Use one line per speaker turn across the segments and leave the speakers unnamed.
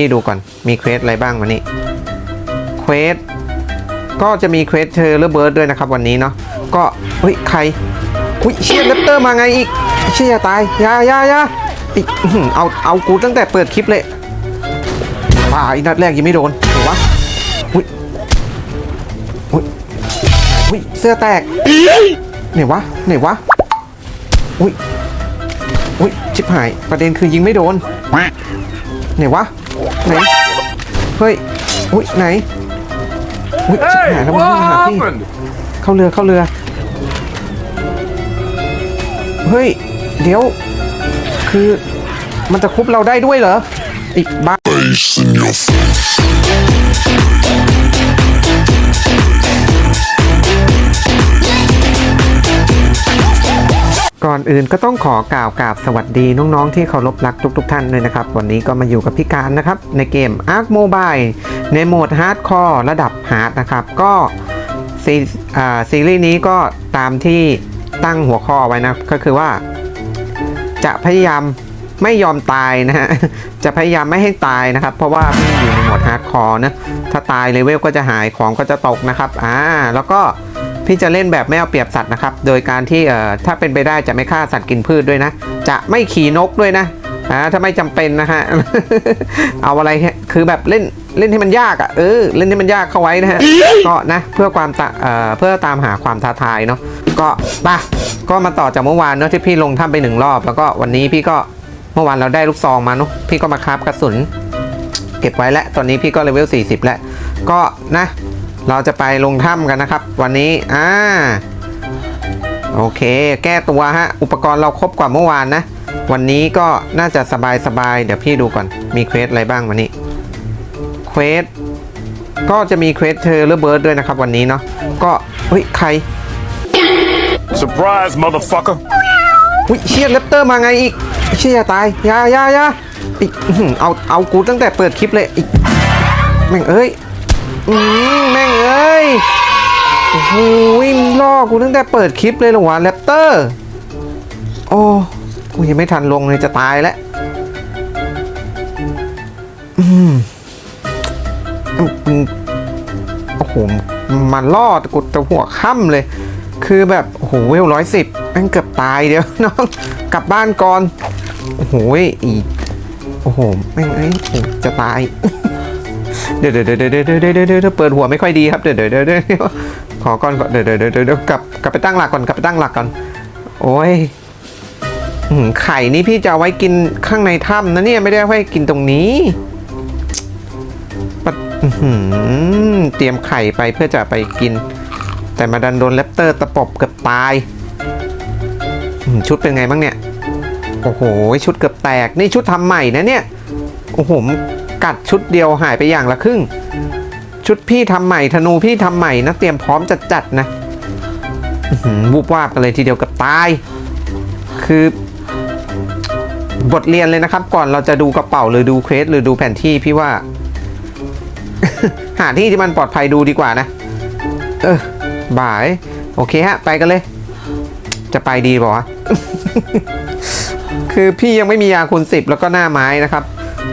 พี่ดูก่อนมีเควสอะไรบ้างวันนี้เควสก็จะมีเควสเธอร์เบิร์ดด้วยนะครับวันนี้เนาะก็เฮ้ยใครอุ้ยเชียร์เลปเตอร์มาไงอีกเชียร์ตายยายายาอีกอื้อหือเอาเอากูตั้งแต่เปิดคลิปเลยว้าอีนัดแรกยังไม่โดนหรือวะอุ้ยอุ้ยอุ้ยเสื้อแตกไหนวะไหนวะอุ้ยอุ้ยชิบหายประเด็นคือยิงไม่โดนไหนวะ ไหน เฮ้ย อุ้ยไหน อุ้ยชิบหายแล้วมันวิ่งมาหาพี่ เข้าเรือเข้าเรือ เฮ้ย เดี๋ยว คือมันจะคุบเราได้ด้วยเหรอ อีกบ้า อื่นก็ต้องขอกล่าวกราบสวัสดีน้องๆที่เคารพรักทุก ๆ ท่านเลยนะครับ วันนี้ก็มาอยู่กับพี่การนะครับ ในเกม Ark Mobile ในโหมด Hardcore ระดับ Hard นะครับ ก็ซีซีรีส์นี้ก็ตามที่ตั้งหัวข้อไว้นะ ก็คือว่า จะพยายามไม่ยอมตายนะฮะ จะพยายามไม่ให้ตายนะครับ เพราะว่าพี่อยู่ในโหมด Hardcore นะ ถ้าตายเลเวลก็จะหายของก็จะตกนะครับ อ่า แล้วก็ พี่จะเล่นแบบไม่เอาเปรียบสัตว์นะครับ โดยการที่เอ่อถ้าเป็นไปได้จะไม่ฆ่าสัตว์กินพืชด้วยนะ จะไม่ขี่นกด้วยนะอ่าถ้าไม่จำเป็นนะฮะ เอาอะไรฮะคือแบบเล่นเล่นให้มันยากอะ่ะ เออ เล่นให้มันยากเข้าไว้นะฮะ ก็นะเพื่อความตะเอ่อเพื่อตามหาความท้าทายเนาะ ก็ไปะก็มาต่อจากเมื่อวานเนาะที่พี่ลงถ้ำไปหนึ่งรอบ แล้วก็วันนี้พี่ก็เมื่อวานเราได้ลูกซองมาเนาะ พี่ก็มาคราฟกระสุน เก็บไว้แล้ว ตอนนี้พี่ก็เลเวล40 แล้ว ก็นะ เราจะไปลงถ้ำกันนะครับ วันนี้อ่าโอเค แก้ตัวฮะ อุปกรณ์เราครบกว่าเมื่อวานนะ วันนี้ก็น่าจะสบายสบายๆเดี๋ยวพี่ดูก่อน มีเควสอะไรบ้างวันนี้เควสก็จะมีเควสเธอร์เบิร์ดด้วยนะครับวันนี้เนาะก็เฮ้ยใคร
Surprise, motherfucker.
อุ้ยเชียร์เลปเตอร์มาไงอีกเชียร์ตายอยาอยาอยาอีกอื้อหือเอาเอากูตั้งแต่เปิดคลิปเลยอีกแม่งเอ้ย อืมแม่งเอ้ยโอ้โหล่อกูตั้งแต่เปิดคลิปเลยหรอวะเลปเตอร์ โอ้กูยังไม่ทันลงเลยจะตายแล้วอืมโอ้โหมันล่อกูตะหัวค่ำเลย คือแบบโอ้โหเวลร้อยสิบแม่งเกือบตายเดี๋ยวน้องกลับบ้านก่อน โอ้โหอีกโอ้โหแม่งเอ้ยโอ้จะตาย เดี๋ยวเดี๋ยวเดี๋ยวเดี๋ยวเดี๋ยวเดี๋เปิดหัวไม่ค่อยดีครับเดี๋ยวเดี๋ยวเดี๋ยวขอก่อนก่อนเดี๋ยวเดี๋ยวเดี๋ยวกลับกลับไปตั้งหลักก่อนกลับไปตั้งหลักก่อนโอ้ยไข่นี่พี่จะไว้กินข้างในถ้ำนะเนี่ยไม่ได้ไว้กินตรงนี้เตรียมไข่ไปเพื่อจะไปกิน แต่มาดันโดนเลปเตอร์ตะปบเกือบตายชุดเป็นไงบ้างเนี่ย โอ้โห ชุดเกือบแตก นี่ชุดทำใหม่นะเนี่ย โอ้โห กัดชุดเดียวหายไปอย่างละครึ่ง ชุดพี่ทำใหม่ธนูพี่ทำใหม่นะเตรียมพร้อมจัดจัดๆนะวูบวาบกันเลยทีเดียวกับตาย คือบทเรียนเลยนะครับ ก่อนเราจะดูกระเป๋าหรือดูเควสหรือดูแผนที่พี่ว่า หาที่ที่มันปลอดภัยดูดีกว่านะ เออบ่าย โอเคฮะ ไปกันเลย จะไปดีเปล่าวะคือพี่ยังไม่มียาคูณสิบแล้วก็หน้าไม้นะครับ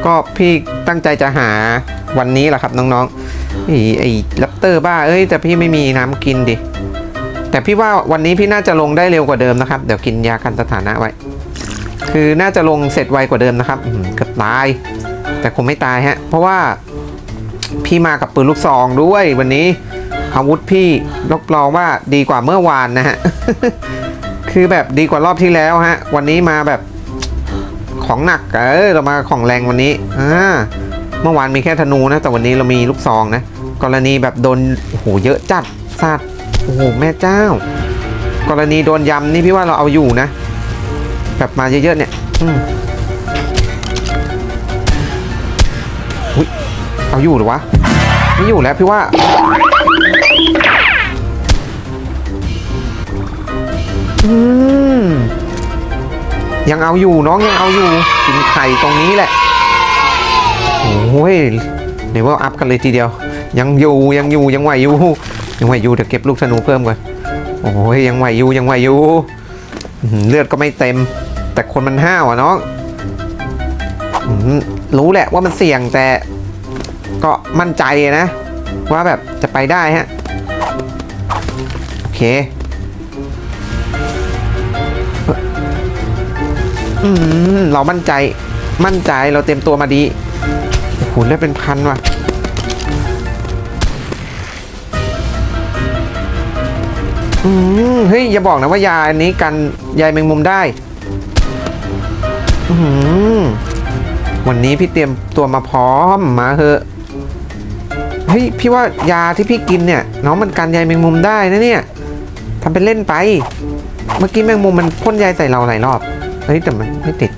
ก็พี่ ตั้งใจจะหาวันนี้แหละครับน้องๆไอ้ไอ้แรปเตอร์บ้าเอ้ยแต่พี่ไม่มีน้ำกินดิ แต่พี่ว่าวันนี้พี่น่าจะลงได้เร็วกว่าเดิมนะครับ เดี๋ยวกินยากันสถานะไว้ คือน่าจะลงเสร็จไวกว่าเดิมนะครับเกือบตาย แต่คงไม่ตายฮะ เพราะว่าพี่มากับปืนลูกซองด้วยวันนี้ อาวุธพี่รับรองว่าดีกว่าเมื่อวานนะฮะ คือแบบดีกว่ารอบที่แล้วฮะ วันนี้มาแบบ ของหนักเออเรามาของแรงวันนี้อ่าเมื่อวานมีแค่ธนูนะ แต่วันนี้เรามีลูกซองนะ กรณีแบบโดนโอ้โหเยอะจัดสัตว์โอ้โหแม่เจ้า กรณีโดนยำนี่พี่ว่าเราเอาอยู่นะ แบบมาเยอะๆเนี่ยอืมอุ๊ยเอาอยู่หรือวะไม่อยู่แล้วพี่ว่าอืม ยังเอาอยู่น้องยังเอาอยู่กินไข่ตรงนี้แหละโอ้ยเดี๋ยวว่าอัพกันเลยทีเดียว ยังอยู่ยังอยู่ยังไหวอยู่ยังไหวอยู่เดี๋ยวเก็บลูกธนูเพิ่มก่อนโอ้ยยังไหวอยู่ยังไหวอยู่เลือดก็ไม่เต็ม แต่คนมันห้าวอะน้องรู้แหละว่ามันเสี่ยงแต่ก็มั่นใจนะ ว่าแบบจะไปได้ฮะ โอเค อืมเรามั่นใจ มั่นใจเราเต็มตัวมาดีโอ้โหเลือดเป็นพันว่ะอืมเฮ้ยอย่าบอกนะว่ายาอันนี้กันยายแมงมุมได้ อืมวันนี้พี่เตรียมตัวมาพร้อมมาเหอะเฮ้ยพี่ว่ายาที่พี่กินเนี่ย น้องมันกันยายแมงมุมได้นะเนี่ยทำเป็นเล่นไป เมื่อกี้แมงมุมมันพ่นยายใส่เราหลายรอบ เฮ้ยแต่มันไม่ติด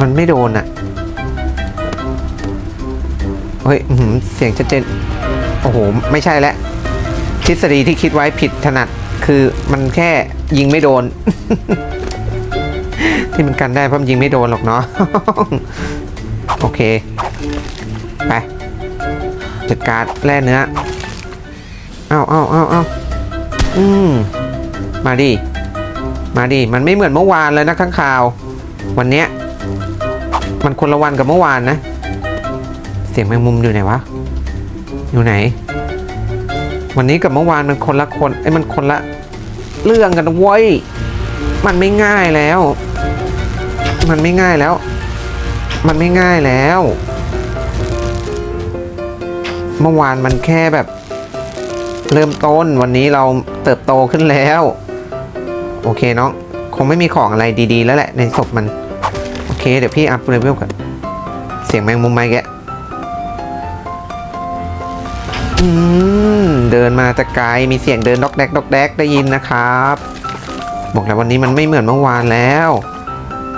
มันไม่โดนอะเฮ้ยหือเสียงชัดเจน โอ้โห ไม่ใช่แล้วทฤษฎีที่คิดไว้ผิดถนัด คือมันแค่ยิงไม่โดน ที่มันกันได้เพราะมันยิงไม่โดนหรอกเนาะ โอเค ไป จัดการแล่เนื้อ เอาเอาเอาเอาอืม มาดิ มาดิมันไม่เหมือนเมื่อวานเลยนะข้างข่าว วันเนี้ยมันคนละวันกับเมื่อวานนะ เสียงแมงมุมอยู่ไหนวะ อยู่ไหน วันนี้กับเมื่อวานมันคนละคนไอ้มันคนละเรื่องกันเว้ยมันไม่ง่ายแล้ว มันไม่ง่ายแล้ว มันไม่ง่ายแล้ว เมื่อวานมันแค่แบบ เริ่มต้นวันนี้เราเติบโตขึ้นแล้ว โอเคน้องคงไม่มีของอะไรดีๆ แล้วแหละในศพมัน โอเค เดี๋ยวพี่อัพเลเวลก่อนเสียงแมงมุมไหมแกอืมเดินมาแต่ไกลมีเสียงเดินดอกแดกดอกแดกได้ยินนะครับ บอกแล้ววันนี้มันไม่เหมือนเมื่อวานแล้ว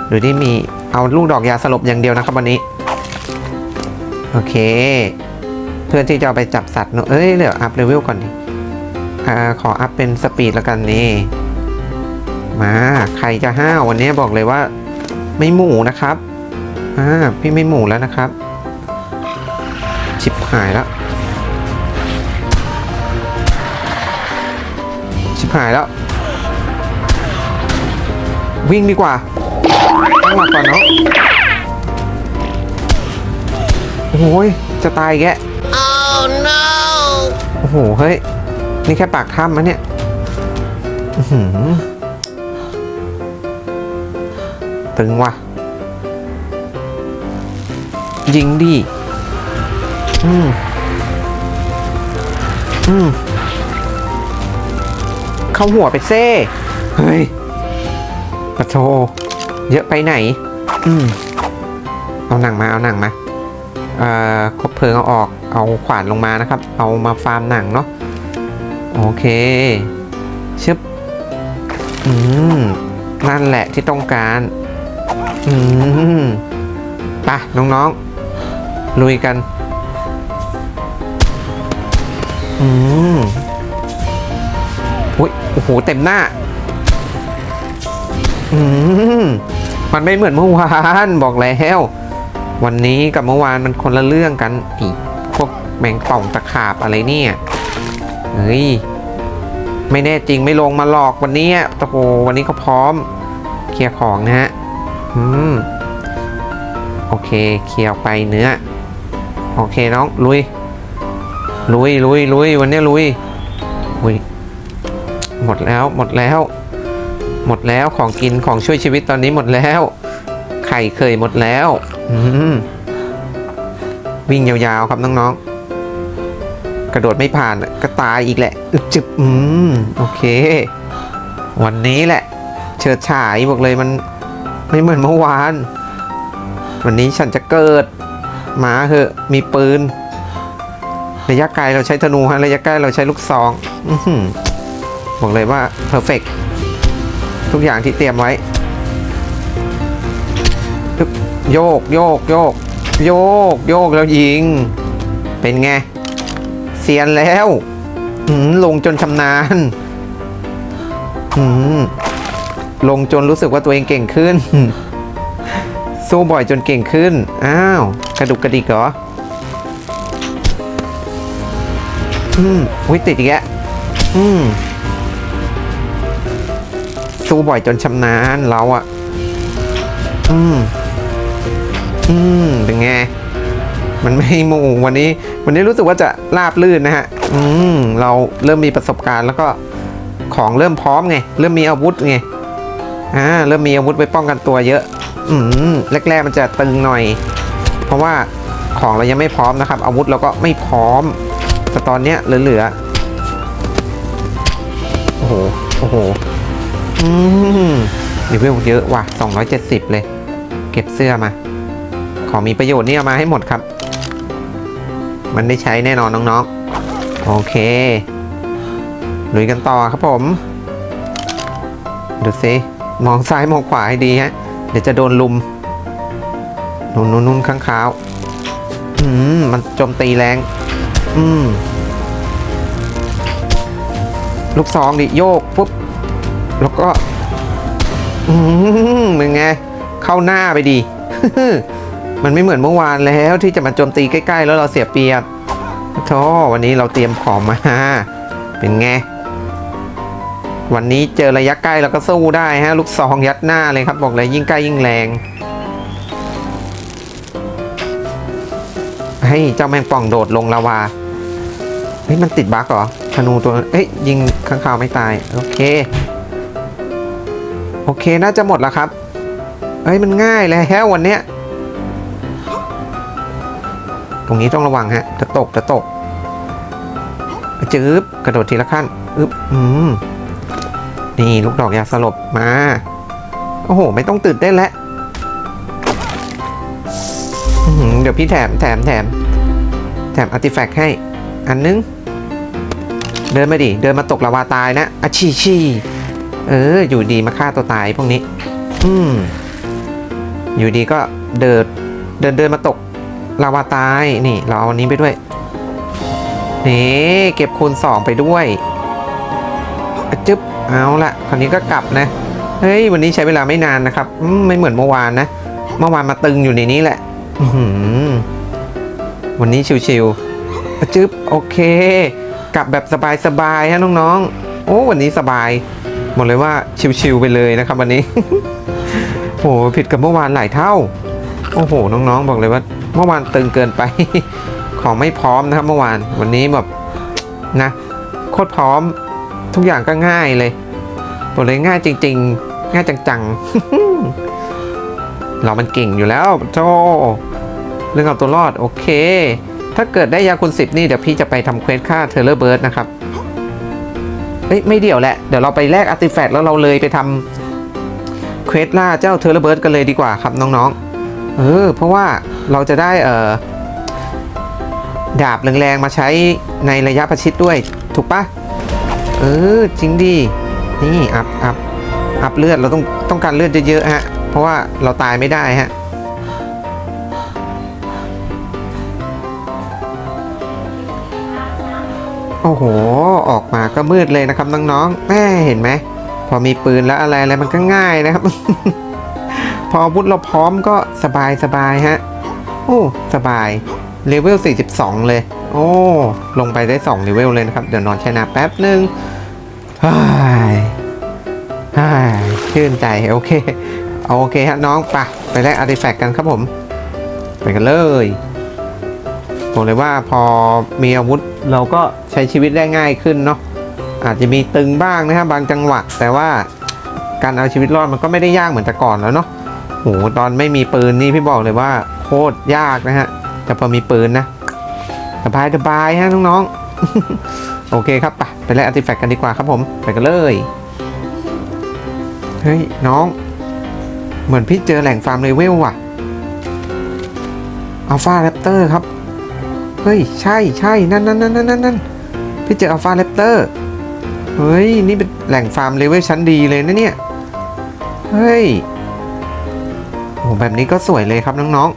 ดูที่มีเอาลูกดอกยาสลบอย่างเดียวนะครับวันนี้ โอเค เพื่อนที่จะเอาไปจับสัตว์เนอะเอ้ยเดี๋ยวอัพเลเวลก่อนดิอ่าขออัพเป็นสปีดแล้วกันนี่ มา ใครจะห้าววันนี้บอกเลยว่า ไม่หมูนะครับอ่าพี่ไม่หมูแล้วนะครับ ชิบหายแล้วชิบหายแล้ว วิ่งดีกว่าตั้งหลักก่อนเนาะโอ้ยจะตายอีกแก
Oh no!
โอ้โห เฮ้ย นี่แค่ปากถ้ำนะเนี่ย อื้อหือ ตึงว่ะ ยิงดิ อืม อืม เข้าหัวไปเซ่ เฮ้ยปะโทเยอะไปไหน อืม เอาหนังมา เอาหนังมา เอ่อคบเพลิงเอาออก เอาขวานลงมานะครับ เอามาฟาร์มหนังเนาะ โอเค ชึบ อืม นั่นแหละที่ต้องการ อืมไปน้องๆลุยกัน อืมอุ้ยโอ้โหเต็มหน้า อืมมันไม่เหมือนเมื่อวานบอกแล้ว วันนี้กับเมื่อวานมันคนละเรื่องกันอีกพวกแมงป่องตะขาบอะไรเนี่ยเฮ้ยไม่แน่จริงไม่ลงมาหลอกวันนี้อะโอ้โหวันนี้ก็พร้อม เคลียร์ของนะฮะ อืม โอเค เคลียร์ไปเนื้อ โอเคน้อง ลุย ลุยลุยลุยวันนี้ลุยลุยหมดแล้วหมดแล้ว หมดแล้วของกินของช่วยชีวิตตอนนี้หมดแล้ว ไข่เคยหมดแล้ว อืม วิ่งยาวๆครับน้องๆ กระโดดไม่ผ่านก็ตายอีกแหละอึบจึบอืม โอเค วันนี้แหละ เฉิดฉายบอกเลยมัน ไม่เหมือนเมื่อวาน วันนี้ฉันจะเกิดหมาเหอะ มีปืน ระยะไกลเราใช้ธนูฮะ ระยะใกล้เราใช้ลูกซองอบอกเลยว่าเพอร์เฟกทุกอย่างที่เตรียมไว้ โยกโยกโยก โยกโยกแล้วยิง เป็นไงเซียนแล้วลงจนชำนาญ ลงจนรู้สึกว่าตัวเองเก่งขึ้น สู้บ่อยจนเก่งขึ้น อ้าว กระดุกกระดิกเหรอ อืมวิติดอีกแล้วอืมสู้บ่อยจนชำนาญเราอะอืม อืม เป็นไง มันไม่หมูวันนี้ วันนี้รู้สึกว่าจะราบลื่นนะฮะ อืม เราเริ่มมีประสบการณ์แล้วก็ของเริ่มพร้อมไง เริ่มมีอาวุธไง อ่าเริ่มมีอาวุธไว้ป้องกันตัวเยอะ อืมแรกๆมันจะตึงหน่อย เพราะว่าของเรายังไม่พร้อมนะครับ อาวุธเราก็ไม่พร้อม แต่ตอนเนี้ยเหลือๆโอ้โหโอ้โหอืมเลเวลเยอะว่ะ 270 เลย เก็บเสื้อมา ของมีประโยชน์นี่เอามาให้หมดครับ มันได้ใช้แน่นอนน้องๆ โอเคลุยกันต่อครับผม ดูสิ มองซ้ายมองขวาให้ดีฮะ เดี๋ยวจะโดนลุมนุ่นนุ่นนุ่นข้างขาวอืมมันโจมตีแรง อืม ลูกซองดิโยกปุ๊บ แล้วก็ อืมเป็นไง เข้าหน้าไปดี มันไม่เหมือนเมื่อวานแล้วที่จะมาโจมตีใกล้ๆ แล้วเราเสียเปรียบโธ่วันนี้เราเตรียมของมา เป็นไง วันนี้เจอระยะใกล้เราก็สู้ได้ฮะ ลูกซองยัดหน้าเลยครับ บอกเลยยิ่งใกล้ยิ่งแรง ให้เจ้าแมงป่องโดดลงลาวา เฮ้ย มันติดบั๊กเหรอธนูตัว เอ้ย ยิงข้างคาวไม่ตาย โอเค โอเค น่าจะหมดแล้วครับเอ้ย มันง่ายแล้ววันเนี้ย ตรงนี้ต้องระวังฮะ จะตก จะตกจืบกระโดดทีละขั้น อึบอืม นี่ลูกดอกยาสลบมา โอ้โห ไม่ต้องตื่นเต้นแล้วเดี๋ยวพี่แถมแถมแถมแถมอาร์ติแฟกต์ให้ อันนึง เดินมาดิ เดินมาตกลาวาตายนะอาชีชีเออ อยู่ดีมาฆ่าตัวตายพวกนี้ อืม อยู่ดีก็เดิน เดินเดินมาตกลาวาตาย นี่ เราเอาอันนี้ไปด้วย นี่ เก็บคูณสองไปด้วยจึ๊บ เอาละคราวนี้ก็กลับนะ เฮ้ย วันนี้ใช้เวลาไม่นานนะครับ ไม่เหมือนเมื่อวานนะ เมื่อวานมาตึงอยู่ในนี้แหละหวันนี้ชิวๆอะจึ๊บ โอเค กลับแบบสบายๆฮะน้องๆ โอ้ วันนี้สบาย หมดเลยว่าชิวๆไปเลยนะครับ วันนี้โหผิดกับเมื่อวานหลายเท่า โอ้โห น้องๆ บอกเลยว่า เมื่อวานตึงเกินไป ของไม่พร้อมนะครับ เมื่อวาน วันนี้แบบนะ โคตรพร้อม ทุกอย่างก็ง่ายเลยบอกเลยง่ายจริง ๆ ง่ายจังๆ เรามันเก่งอยู่แล้วโจเรื่องเอาตัวรอดโอเค ถ้าเกิดได้ยาคุณสิบนี่เดี๋ยวพี่จะไปทำเควสฆ่าเทเลอร์เบิร์ดนะครับเอ้ยไม่เดี๋ยวแหละ เดี๋ยวเราไปแลกอาร์ติแฟกต์แล้วเราเลยไปทำเควสล่าเจ้าเทเลอร์เบิร์ดกันเลยดีกว่าครับน้องๆ เออ เพราะว่าเราจะได้เอ่อดาบแรงๆมาใช้ในระยะประชิดด้วย ถูกปะ เออจริงดินี่อัพอัพอัพเลือดเราต้องต้องการเลือดเยอะๆฮะ เพราะว่าเราตายไม่ได้ฮะโอ้โห ออกมาก็มืดเลยนะครับน้องๆแม่เห็นไหม พอมีปืนแล้วอะไรอะไรมันก็ง่ายนะครับ พออาวุธเราพร้อมก็สบายสบายฮะ โอ้ สบาย เลเวล 42 เลย โอ้ ลงไปได้2เลเวลเลยนะครับ เดี๋ยวนอนแช่น้ำแป๊บหนึ่ง ฮ่ายฮ่าชื่นใจ โอเค เอาโอเคฮะน้องไปะไปแลกอาร์ติแฟกต์กันครับผม ไปกันเลยบอกเลยว่าพอมีอาวุธเราก็ใช้ชีวิตได้ง่ายขึ้นเนาะอาจจะมีตึงบ้างนะครับบางจังหวะ แต่ว่าการเอาชีวิตรอดมันก็ไม่ได้ยากเหมือนแต่ก่อนแล้วเนาะโหตอนไม่มีปืนนี่พี่บอกเลยว่าโคตรยากนะฮะแต่พอมีปืนนะสบายสบายฮะน้องๆ โอเคครับไปไปแลกอาร์ติแฟกต์กันดีกว่าครับผมไปกันเลยเฮ้ยน้อง เหมือนพี่เจอแหล่งฟาร์มเลเวลว่ะอัลฟาแรปเตอร์ครับ เฮ้ย ใช่ใช่นั่นนั่นนั่นนั่นนั่นพี่เจออัลฟาแรปเตอร์เฮ้ย นี่เป็นแหล่งฟาร์มเลเวลชั้นดีเลยนะเนี่ย เฮ้ยโอ้แบบนี้ก็สวยเลยครับน้อง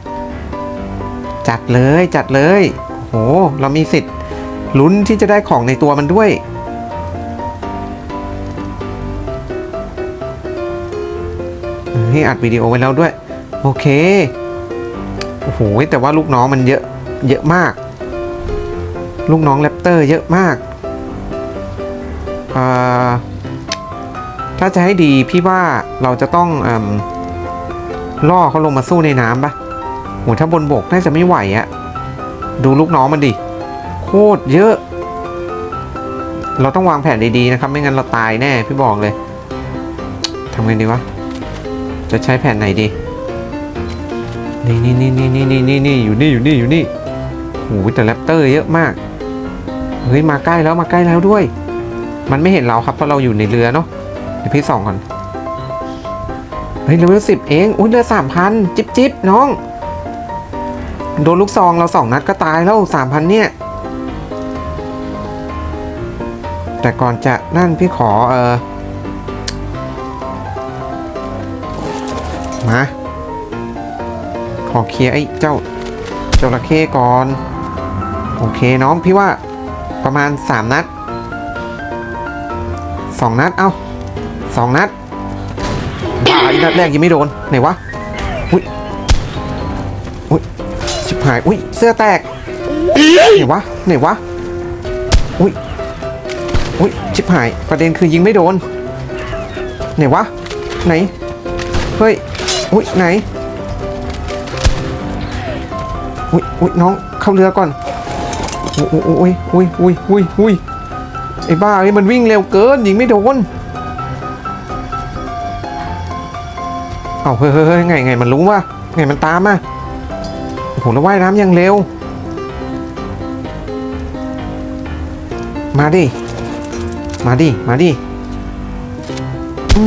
ๆ จัดเลยจัดเลยโห เรามีสิทธิ์ ลุ้นที่จะได้ของในตัวมันด้วย ให้อัดวิดีโอไว้แล้วด้วย โอเค โอ้โห แต่ว่าลูกน้องมันเยอะ เยอะมาก ลูกน้องแรปเตอร์เยอะมาก ถ้าจะให้ดีพี่ว่าเราจะต้องอล่อเขาลงมาสู้ในน้ำปะโหถ้าบนบกน่าจะไม่ไหวอะดูลูกน้องมันดิ ตรเยอะ เราต้องวางแผนดีๆนะครับ ไม่งั้นเราตายแน่พี่บอกเลยทำไงดีวะ จะใช้แผนไหนดี นี่นี่นี่นี่นี่นี่นี่นี่อยู่นี่อยู่นี่อยู่นี่โอ้โหแต่แรปเตอร์เยอะมาก เฮ้ยมาใกล้แล้วมาใกล้แล้วด้วย มันไม่เห็นเราครับเพราะเราอยู่ในเรือเนาะเดี๋ยวพี่ส่องก่อน เฮ้ยเลเวลสิบเอง อุ้ยเรือสามพันจิบจิบน้อง โดนลูกซองเราสองนัดก็ตายแล้วสามพันเนี่ย แต่ก่อนจะนั่นพี่ขอเออมาขอเคลียร์ไอ้เจ้าจระเข้ก่อน โอเคน้องพี่ว่าประมาณ 3 นัด 2 นัด เอา2นัดบ้าอีนัดแรกยังไม่โดน ไหนวะ อุ้ย อุ้ย ชิบหาย อุ้ย เสื้อแตก ไหนวะ ไหนวะ อุ้ย อุ้ยชิบหายประเด็นคือยิงไม่โดน ไหนวะ ไหน เฮ้ย อุ้ยไหน อุ้ยอุ้ยน้องเข้าเรือก่อน อุ้ยอุ้ยอุ้ยอุ้ยอุ้ยอุ้ยไอ้บ้าไอ้มันวิ่งเร็วเกินยิงไม่โดน เอาเฮ้ยเฮ้ยเฮ้ยไงไงมันรู้ว่าไงมันตามมาโอ้โหแล้วว่ายน้ำยังเร็ว มาดิ มาดิ มาดิอื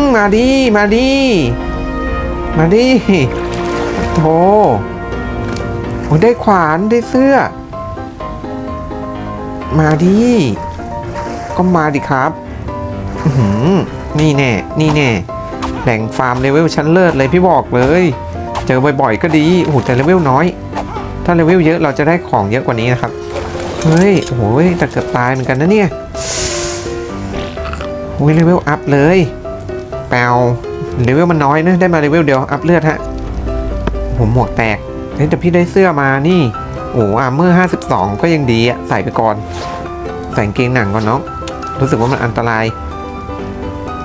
มมาดิ มาดิ มาดิโธ่โอ้ได้ขวานได้เสื้อ มาดิ ก็มาดิครับอื้อหือนี่แน่ นี่แน่ แหล่งฟาร์มเลเวลชั้นเลิศเลยพี่บอกเลย เจอบ่อยๆก็ดี โอ้โหแต่เลเวลน้อย ถ้าเลเวลเยอะเราจะได้ของเยอะกว่านี้นะครับ เฮ้ย โอ้โหแต่เกือบตายเหมือนกันนะเนี่ย อ้ยเลเวลอัพเลยแปลวเลเวลมันน้อยนะได้มาเลเวลเดียวอัพเลือดฮะผมหมวกแตกเฮ้ยแต่พี่ได้เสื้อมานี่โอ้อาเมอร์ห้าสิบสองก็ยังดีอะใส่ไปก่อน ใส่เกงหนังก่อนเนาะรู้สึกว่ามันอันตราย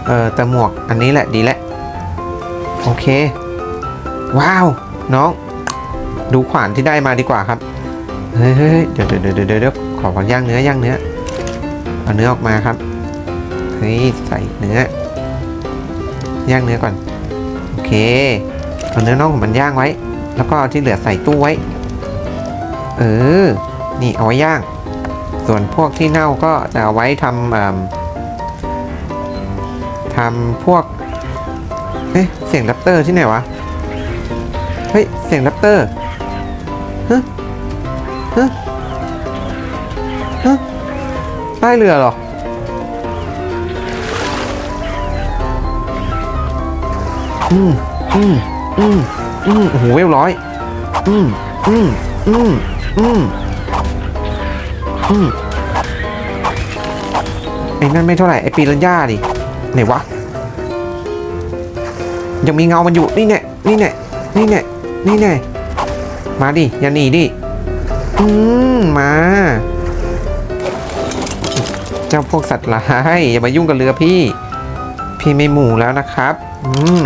เออแต่หมวกอันนี้แหละดีแหละ โอเค ว้าว น้อง ดูขวานที่ได้มาดีกว่าครับ เฮ้ยเดี๋ยวเดี๋ยวเดี๋ยวเดี๋ยวเดี๋ยวขอขอย่างเนื้อย่างเนื้อเอาเนื้อออกมาครับ เฮ้ยใส่เนื้อย่างเนื้อก่อน โอเคเอาเนื้อน่องของมันย่างไว้ แล้วก็เอาที่เหลือใส่ตู้ไว้ เออ นี่เอาไว้ย่าง ส่วนพวกที่เน่าก็จะเอาไว้ทำเอิ่มทำพวกเอ๊ะเสียงแรปเตอร์ที่ไหนวะ เฮ้ย เสียงแรปเตอร์ฮะฮะฮะใต้เรือหรอ อืมอืมอืมอืมโอ้โหเวลร้อย อืมอืมอืมอืมอืมไอ้นั่นไม่เท่าไหร่ไอ้ปีรัญญาดิไหนวะ ยังมีเงามันอยู่นี่แน่นี่แน่นี่แน่นี่แน่มาดิอย่าหนีดิอืมมา เจ้าพวกสัตว์ร้ายอย่ามายุ่งกับเรือพี่ พี่ไม่หมู่แล้วนะครับ อืม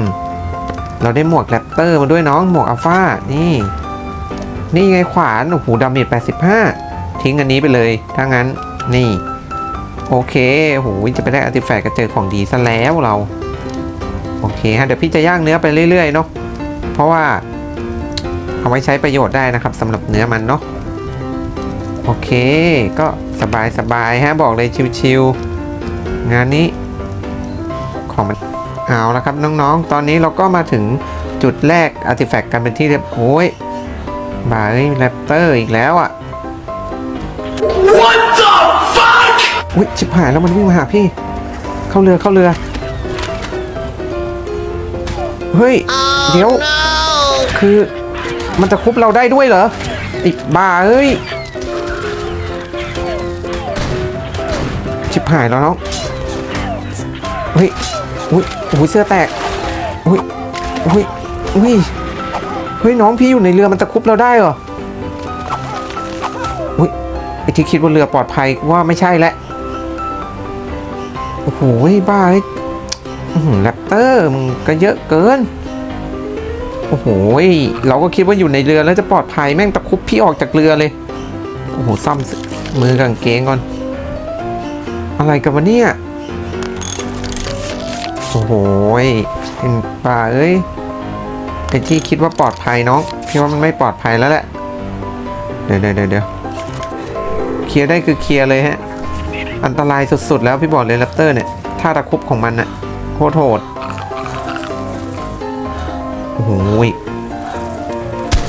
เราได้หมวกแรปเตอร์มาด้วยน้องหมวกอัลฟานี่ นี่ไงขวานโอ้โหดาเมจ85 ทิ้งอันนี้ไปเลยถ้างั้นนี่ โอเคโอ้โหจะไปได้อาร์ติแฟกต์ก็เจอของดีซะแล้วเรา โอเคฮะเดี๋ยวพี่จะย่างเนื้อไปเรื่อยๆเนาะเพราะว่า เอาไว้ใช้ประโยชน์ได้นะครับสำหรับเนื้อมันเนาะโอเค ก็สบายสบายๆฮะบอกเลยชิวๆงานนี้ของมัน เอาละครับน้องๆ ตอนนี้เราก็มาถึงจุดแรกอาร์ติแฟกต์กันเป็นที่เรียบโอ้ยบาร์แรปเตอร์อีกแล้วอะ
What the fuck?
อุ้ยชิบหายแล้วมันวิ่งมาหาพี่ เข้าเรือเข้าเรือ เฮ้ย เดี๋ยว คือมันจะคุบเราได้ด้วยเหรอไอีกบ้าเอ้ย ชิบหายแล้วน้องเฮ้ย อุ้ยอุ้ยเสื้อแตกอุ้ยอุ้ยอุ้ยเฮ้ยน้องพี่อยู่ในเรือมันจะคุบเราได้เหรออุ้ยไอที่คิดว่าเรือปลอดภัยว่าไม่ใช่แล้วโอ้โหบ้าเอ้แรปเตอร์มึงก็เยอะเกินโอ้โหเราก็คิดว่าอยู่ในเรือแล้วจะปลอดภัยแม่งตะคุบพี่ออกจากเรือเลยโอ้โหซ่อมมือกางเกงก่อน อะไรกันวะเนี่ย โอ้โหเป็นป่าเอ้ยเป็นที่คิดว่าปลอดภัยน้องพี่ว่ามันไม่ปลอดภัยแล้วแหละ เดี๋ยวเดี๋ยวเดี๋ยวเคลียร์ได้คือเคลียร์เลยฮะ อันตรายสุดๆแล้วพี่บอกเลยแรปเตอร์เนี่ยถ้าตะคุบของมันน่ะโคตรโหดโอ้โหย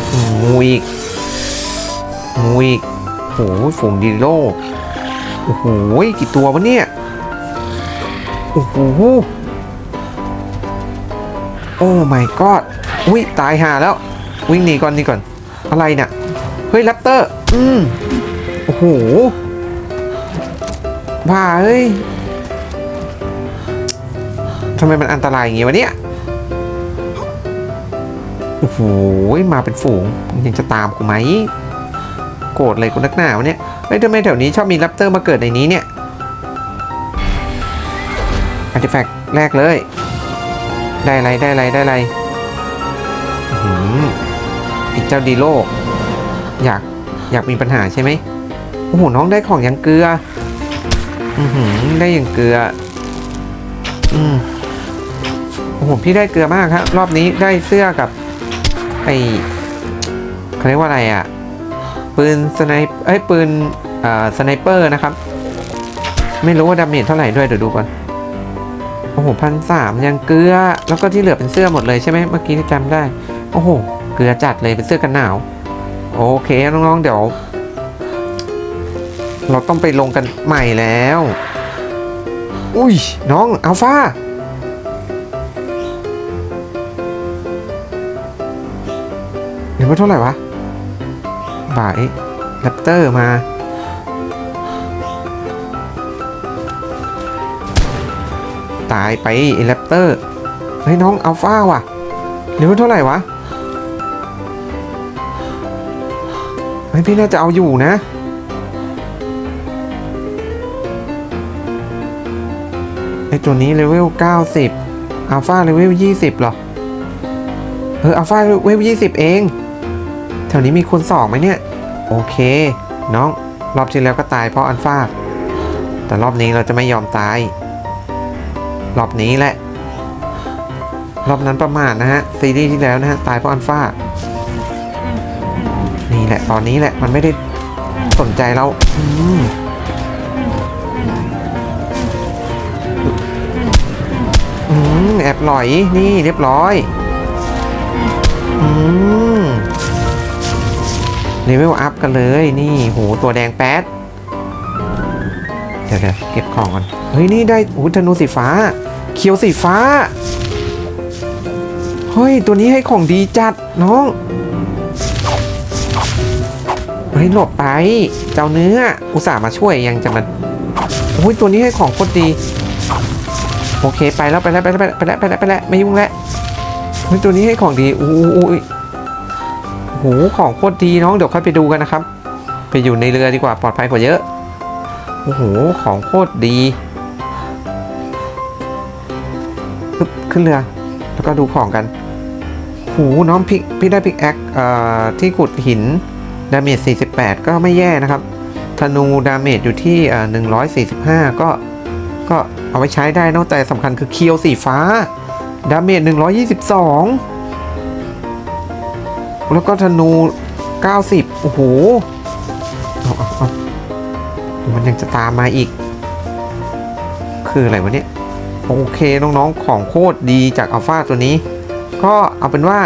โอ้โหยโอ้โหยโอ้โหฝูงดีโลโอ้โหยกี่ตัววะเนี่ย โอ้โห โอ้ my god อุ้ยตายห่าแล้ว วิ่งหนีก่อนนี่ก่อน อะไรเนี่ยเฮ้ยแรปเตอร์ อืมโอ้โหบ้าเฮ้ยทำไมมันอันตรายอย่างงี้วะเนี่ยโอ้โหมาเป็นฝูงยังจะตามกูไหมโกรธเลยกูนักหนาวเนี่ยเฮ้ยทำไมแถวนี้ชอบมีแรปเตอร์มาเกิดในนี้เนี่ยอาร์ติแฟกต์แรกเลย ได้อะไรได้อะไรได้อะไรอื้อหือไอ้เจ้าดีโลอยากอยากมีปัญหาใช่ไหมโอ้โหน้องได้ของยังเกลือ อือหือได้ยังเกลือ อืมโอ้โหพี่ได้เกลือมากครับ รอบนี้ได้เสื้อกับ ไอเขาเรียกว่าอะไรอะ ปืนสไนเอ้ยปืนอ่อสไนเปอร์นะครับ ไม่รู้ว่าดาเมจเท่าไหร่ด้วยเดี๋ยวดูก่อน โอ้โหพันสามยังเกลือ แล้วก็ที่เหลือเป็นเสื้อหมดเลยใช่ไหมเมื่อกี้ที่จำได้ โอ้โห เกลือจัดเลยเป็นเสื้อกันหนาว โอเคน้องๆ เดี๋ยว เราต้องไปลงกันใหม่แล้ว อุ้ยน้องอัลฟาเห็นว่าเท่าไหร่วะบ่ายแรปเตอร์มา ตายไปไอ้แรปเตอร์เฮ้ยน้องอัลฟาว่ะเดี๋ยวเท่าไหร่วะเฮ้ยพี่น่าจะเอาอยู่นะไอตัวนี้เลเวล 90อัลฟาเลเวล 20หรอเอออัลฟาเลเวล 20 เอง แถวนี้มีคูณ2ไหมเนี่ย โอเค น้อง รอบที่แล้วก็ตายเพราะอัลฟาแต่รอบนี้เราจะไม่ยอมตาย รอบนี้แหละ รอบนั้นประมาทนะฮะ ซีรีส์ที่แล้วนะฮะ ตายเพราะอัลฟานี่แหละ ตอนนี้แหละ มันไม่ได้สนใจเราอืมอืมแอบหลอย นี่เรียบร้อย อืมเลเวลอัพกันเลย นี่ โห ตัวแดงแป๊ด เดี๋ยวเดี๋ยวเก็บของก่อน เฮ้ย นี่ได้โอ้ธนูสีฟ้า เขียวสีฟ้า เฮ้ย ตัวนี้ให้ของดีจัดน้อง เฮ้ย หลบไป เจ้าเนื้อ อุตส่าห์มาช่วยยังจะมาโอ้ย ตัวนี้ให้ของโคตรดี โอเค ไปแล้วไปแล้วไปแล้วไปแล้วไปแล้วไปแล้วไม่ยุ่งแล้วเฮ้ย ตัวนี้ให้ของดีโอ้ยโอ้โหของโคตรดีน้องเดี๋ยวค่อยไปดูกันนะครับ ไปอยู่ในเรือดีกว่าปลอดภัยกว่าเยอะ โอ้โห ของโคตรดีปึ๊บขึ้นเรือ แล้วก็ดูของกันโหน้องพี่พี่ได้พิกแอคเอ่อที่ขุดหิน ดาเมจ 48 ก็ไม่แย่นะครับ ธนูดาเมจอยู่ที่เอ่อ145 ก็ ก็เอาไว้ใช้ได้นอกแต่สำคัญคือเคียวสีฟ้า ดาเมจ 122 แล้วก็ธนู 90 โอ้โห มันยังจะตามมาอีก คืออะไรวะเนี่ย โอเคน้องๆของโคตรดีจากอัลฟาตัวนี้ ก็เอาเป็นว่า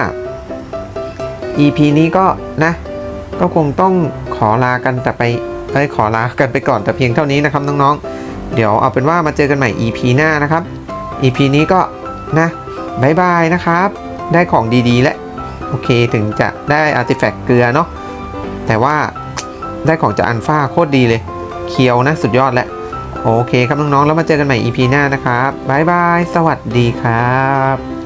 EP นี้ก็นะ ก็คงต้องขอลากันแต่ไปเอ้ยขอลากันไปก่อนแต่เพียงเท่านี้นะครับน้องๆ เดี๋ยวเอาเป็นว่ามาเจอกันใหม่ EP หน้านะครับ EP นี้ก็นะบายบายนะครับ ได้ของดีๆ และ โอเคถึงจะได้อาร์ติแฟกต์เกลือเนาะแต่ว่าได้ของจากอันฟาโคตรดีเลย เคียวนะสุดยอดแล้วโอเคครับน้องๆ แล้วมาเจอกันใหม่ EP หน้านะครับบายบาย สวัสดีครับ